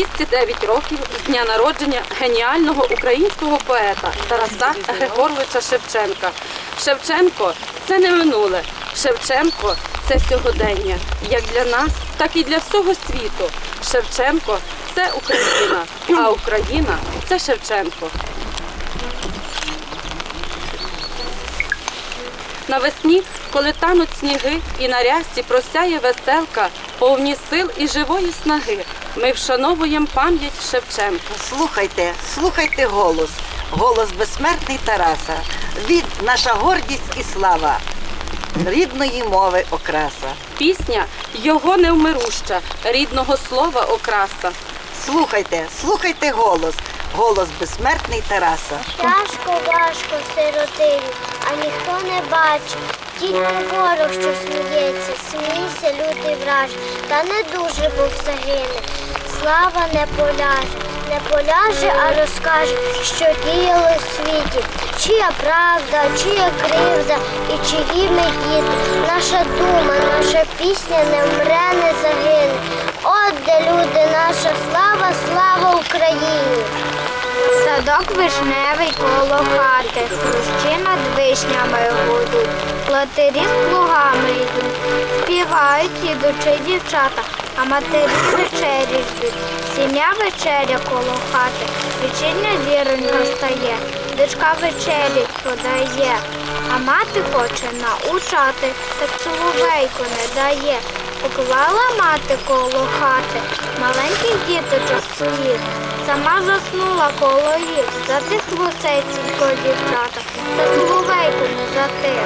209 років з дня народження геніального українського поета Тараса Григоровича Шевченка. Шевченко це не минуле. Шевченко це сьогодення, як для нас, так і для всього світу. Шевченко це Україна, а Україна це Шевченко. Навесні, коли тануть сніги і на рясті просяє веселка, повні сил і живої снаги, ми вшановуємо пам'ять Шевченка. Слухайте, слухайте голос. Голос безсмертний Тараса. Від наша гордість і слава. Рідної мови окраса. Пісня його невмируща, рідного слова окраса. Слухайте, слухайте голос. Голос безсмертний Тараса. Тяжко, важко, сиротину, а ніхто не бачить. Тільки ворог, що сміється, смійся, лютий враж, та не дуже був загине. Слава не поляже, не поляже, а розкаже, що діяло в світі, чия правда, чия кривда і чиї ми діти. Наша дума, наша пісня не вмре, не загине. От де люди, наша слава, слава Україні! Садок вишневий коло хати, хрущі над вишнями гудуть, платирі з плугами йдуть, співають ідучи дівчата, а матері вечері ждуть. Сім'я вечеря коло хати, вечірня зіронька стає, дочка вечерять подає, а мати хоче научати, так соловейку не дає. Поклала мати коло хати, маленьких діточок своїх, сама заснула коло їх, затихло серценько дівчата, та соловейку не затих.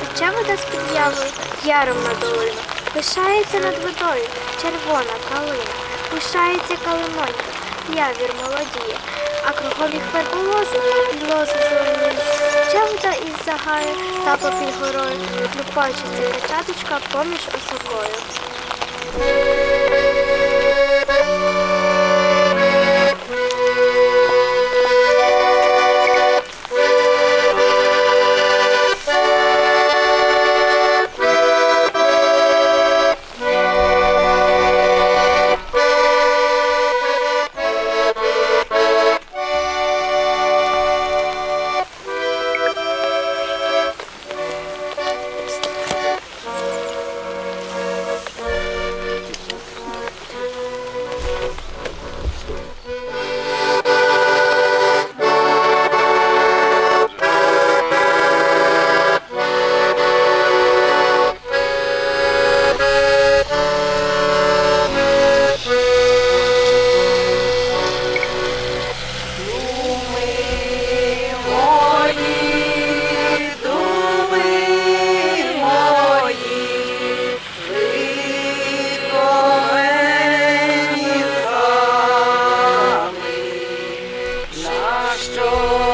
Тече вода з-під яви, яром на долину, пишається над водою червона калина, пишається калинонька, явір молодіє, а кругом їх і лози зелені. Тече вода із загаю та попід горою, ця качаточка поміж осокою. По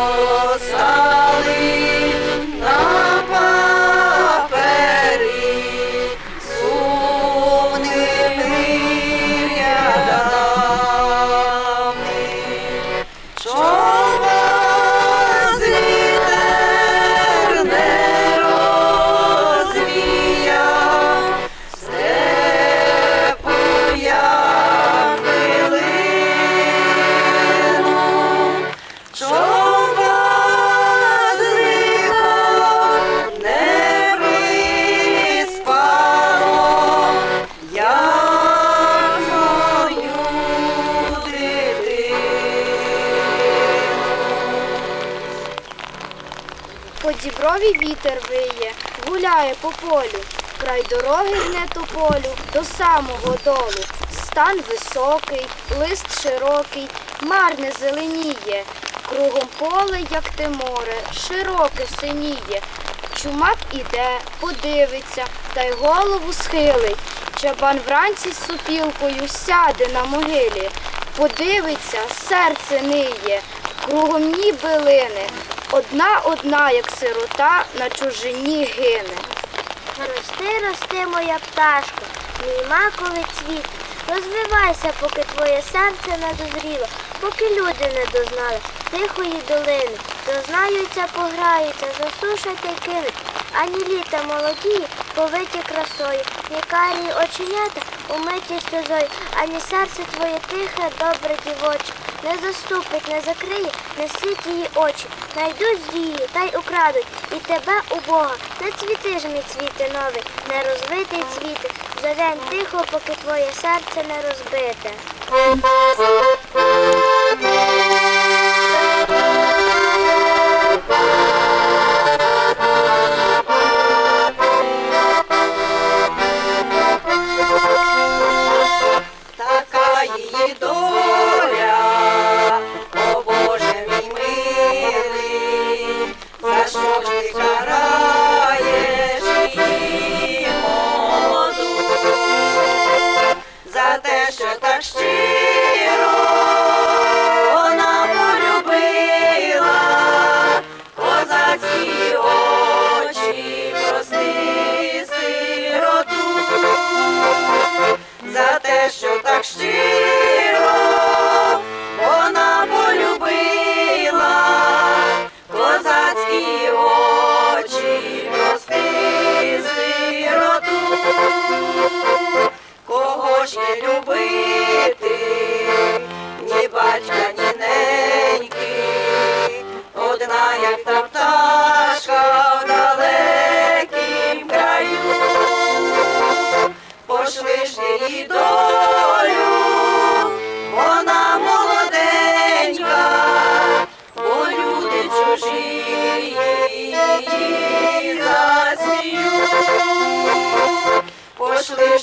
діброві вітер виє, гуляє по полю, край дороги гне тополю до самого долу. Стан високий, лист широкий, марне зеленіє, кругом поле, як те море, широке синіє. Чумак іде, подивиться, та й голову схилить. Чабан вранці з сопілкою сяде на могилі, подивиться, серце ниє, кругом ні билини. Одна одна, як сирота, на чужині гине. Рости, рости, моя пташко, мій маковий цвіт. Розвивайся, поки твоє серце не дозріло, поки люди не дознали тихої долини. Дознаються, пограються, засушать і кинуть. Ані літа молоді, повиті красою, ні карі оченята умиті сльозою, ані серце твоє тихе, добре дівоче. Не заступить, не закриє, не світ її очі. Найдуть злії, та й украдуть, і тебе у Бога. Не цвіти ж мій цвіти новий, не розвитий цвіти. За день тихо, поки твоє серце не розбите. Так щиро вона полюбила козацькі очі, прости сироту, кого ж не любити, ні батька, ні неньки, одна, як та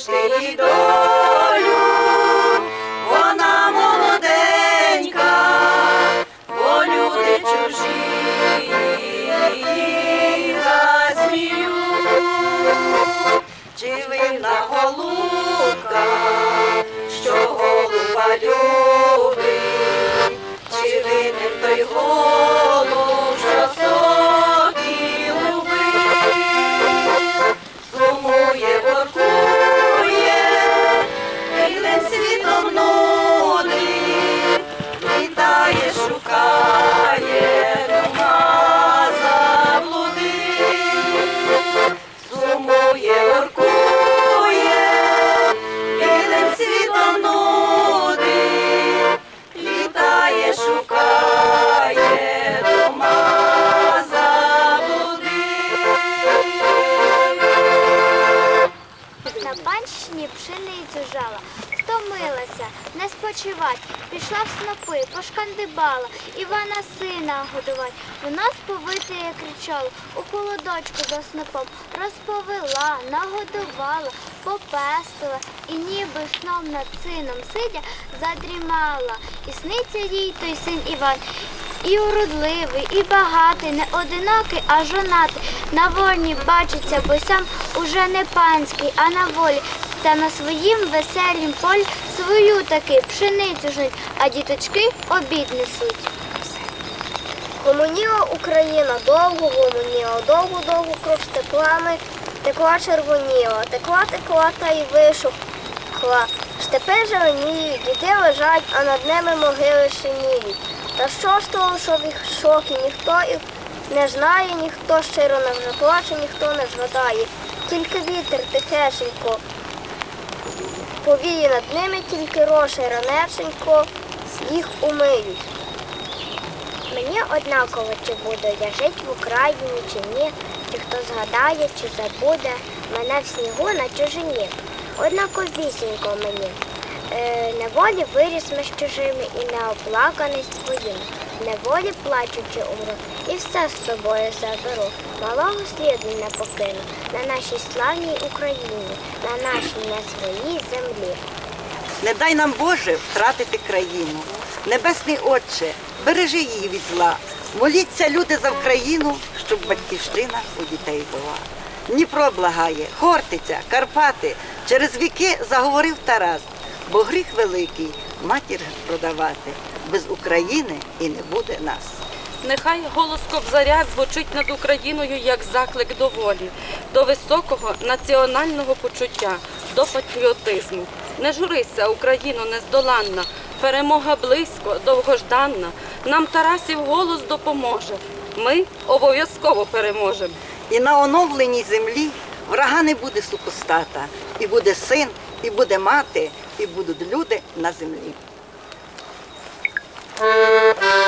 Її долю, вона молоденька, бо люди чужі її. Чи винна голубка, що голуба любить, Івана сина годувать. Вона сповитає кричала, у холодочку за снопом розповела, нагодувала, попестила, і ніби сном над сином сидя, задрімала. І сниться їй той син Іван, і уродливий, і багатий, не одинокий, а жонатий. На вольні бачиться, бо сам уже не панський, а на волі. Та на своїм веселім полі свою таки пшеницю жнуть, а діточки обід несуть. Гомоніла Україна, довго гомоніла, довго-довго кров стеклами, текла червоніла, текла, текла та й вишухла. Степи зеленіють, діти лежать, а над ними могили шиніють. Та що з того, що їх шокі, ніхто їх не знає, ніхто щиро не вже плаче, ніхто не згадає. Тільки вітер тихесенько повіє над ними, тільки роші ранесенько їх умиють. Мені однаково, чи буду я жить в Україні, чи ні, чи хто згадає, чи забуде мене в снігу на чужині. Однаковісінько мені. Е, неволі виріс ми з чужими і неоплаканий своїм. Неволі плачучи умру, і все з собою заберу. Малого сліду не покину на нашій славній Україні, на нашій не своїй землі. Не дай нам Боже втратити країну. Небесний Отче, бережи її від зла. Моліться люди за Україну, щоб батьківщина у дітей була. Дніпро благає, Хортиця, Карпати. Через віки заговорив Тарас, бо гріх великий матір продавати. Без України і не буде нас. Нехай голос Кобзаря звучить над Україною як заклик до волі, до високого національного почуття, до патріотизму. Не журися, Україно, нездоланна, перемога близько, довгожданна. Нам Тарасів голос допоможе. Ми обов'язково переможемо. І на оновленій землі Врага не буде супостата, і буде син, і буде мати, і будуть люди на землі. Música